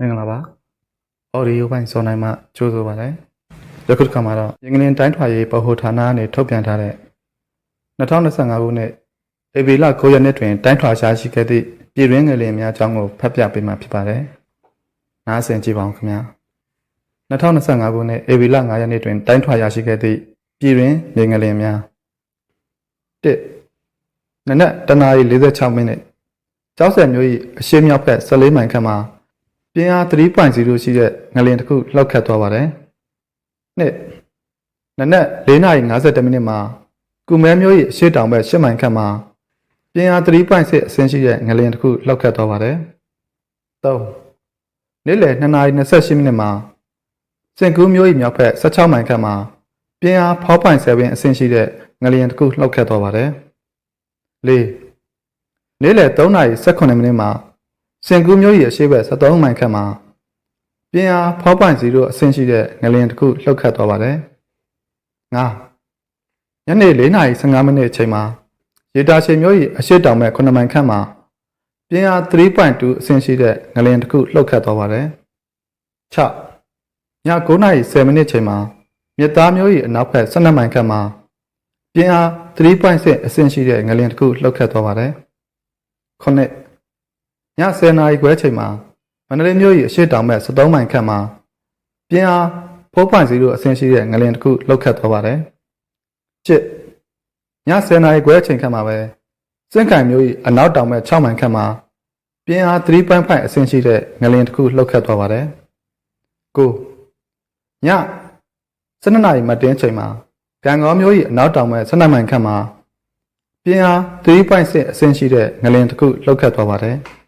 မင်္ဂလာပါအော်ဒီယိုပိုင်းစောနိုင်မှကြိုးဆိုပါလေယခုတစ်ခါမှာတော့ရင်းကလင်းတိုင်းထွာရေးဗဟိုဌာနကနေထုတ်ပြန်ထားတဲ့2025ခုနှစ်ဧပြီလ9ရက်နေ့တွင်တိုင်းထွာရှားရှိခဲ့သည့်ပြည်တွင်းငလင်များအကြောင်းကိုဖတ်ပြပေးမှာဖြစ်ပါတယ်နားဆင်ကြည့်ပါဦးခင်ဗျာ2025ခုနှစ်ဧပြီလ9ရက်နေ့တွင်တိုင်းထွာရရှိခဲ့သည့်ပြည်တွင်းနေငလင်များ1နနက်တနာရီ46မိနစ်ကျောက်ဆယ်မျိုး၏အရှေ့မြောက်ဘက်14မိုင်ခန့်မှာ ပြင်းအား3.0ရှိတဲ့ငလင်တစ်ခုလှောက်ခတ်သွားပါတယ်။နှစ်နနက်4:52မိနစ်မှာကုမဲမျိုး၏အရှေ့တောင်ဘက်10မိုင်ခန့်မှာပြင်းအား3.6အဆင့်ရှိတဲ့ငလင်တစ်ခုလှောက်ခတ်သွားပါတယ်။၃နေ့လယ်2:28မိနစ်မှာစင်ကူးမျိုး၏မြောက်ဘက်16မိုင်ခန့်မှာပြင်းအား4.7အဆင့်ရှိတဲ့ငလျင်တစ်ခုလှောက်ခတ်သွားပါတယ်။၄နေ့လယ်3:18မိနစ်မှာ စင်ကူးမျိုး၏အရှိဘက်73မိုင်ခန့်မှာပြင်းအား4.0အဆင့်ရှိတဲ့ငလျင်တစ်ခုလှုပ်ခတ်သွားပါတယ်။၅ညနေ4:15မိနစ်အချိန်မှာရေတာရှိမျိုး၏အရှိတောင်ဘက်9မိုင်ခန့်မှာပြင်းအား3.2အဆင့်ရှိတဲ့ငလျင်တစ်ခုလှုပ်ခတ်သွားပါတယ်။၆ည9:10မိနစ်ချိန်မှာမြစ်သားမျိုး၏အနောက်ဘက်12မိုင်ခန့်မှာပြင်းအား3.6အဆင့်ရှိတဲ့ငလျင်တစ်ခုလှုပ်ခတ်သွားပါတယ်။9ည 10နာရီခွဲချိန်မှာမန္တလေးမြို့၏အရှိတောင်ဘက်73မိုင်ခန့်မှာပြင်းအား4.0အဆင့်ရှိတဲ့ငလျင်တစ်ခုလှုပ်ခတ်သွားပါတယ်။ချစ်ည10နာရီခွဲချိန်ခန့်မှာပဲစင့်ခိုင်မြို့၏အနောက်တောင်ဘက်6မိုင်ခန့်မှာပြင်းအား3.5အဆင့်ရှိတဲ့ငလျင်တစ်ခုလှုပ်ခတ်သွားပါတယ်။ကိုည12နာရီမတင်းချိန်မှာကံကောမြို့၏အနောက်တောင်ဘက်12မိုင်ခန့်မှာပြင်းအား3.6အဆင့်ရှိတဲ့ငလျင်တစ်ခုလှုပ်ခတ်သွားပါတယ်။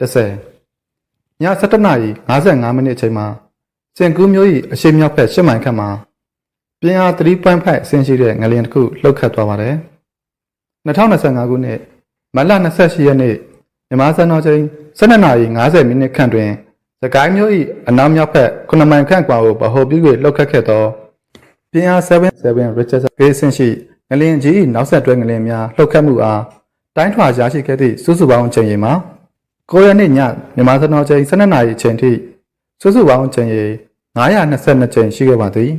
30ည7နာရီ55မိနစ်အချိန်မှာစင်ကူးမျိုး၏အရှိမြောက်ဘက်10မိုင်ခန့်မှာပြင်းအား3.5အဆင့်ရှိတဲ့ငလျင်တစ်ခုလှုပ်ခတ်သွားပါတယ်။2025ခုနှစ်မတ်လ28ရက်နေ့မြန်မာစံတော်ချိန်12နာရီ50မိနစ်ခန့်တွင်စကိုင်းမျိုး၏အနောက်မြောက်ဘက်9မိုင်ခန့်ကွာကိုဗဟိုပြု၍လှုပ်ခတ်ခဲ့သောပြင်းအား77 Richardson ဂေးဆင့်ရှိငလျင်ကြီး၏နောက်ဆက်တွဲငလျင်များလှုပ်ခတ်မှုအားတိုင်းထွာရရှိခဲ့သည့်စုစုပေါင်းအချိန်ရေမှာ 9ရက်နေ့ညမြန်မာစံတော်ချိန်12နာရီအချိန်ထိစုစုပေါင်းအချိန်ရေ922ချိန်ရှိခဲ့ပါသည်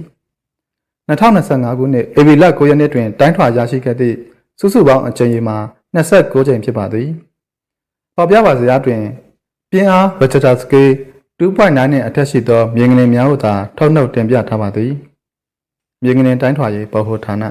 2025ခုနှစ်ဧပြီလ9ရက်နေ့တွင်တိုင်းထွာရရှိခဲ့သည့်စုစုပေါင်းအချိန်ရေမှာ29ချိန်ဖြစ်ပါသည်ပေါ်ပြပါစရာတွင်ပြင်းအား Vegeta Scale 2.9နဲ့အထက်ရှိသောမြေငလင်များဟုသာထုတ်နှုတ်တင်ပြထားပါသည်မြေငလင်တိုင်းထွာရေးပေါ်ဟိုဌာန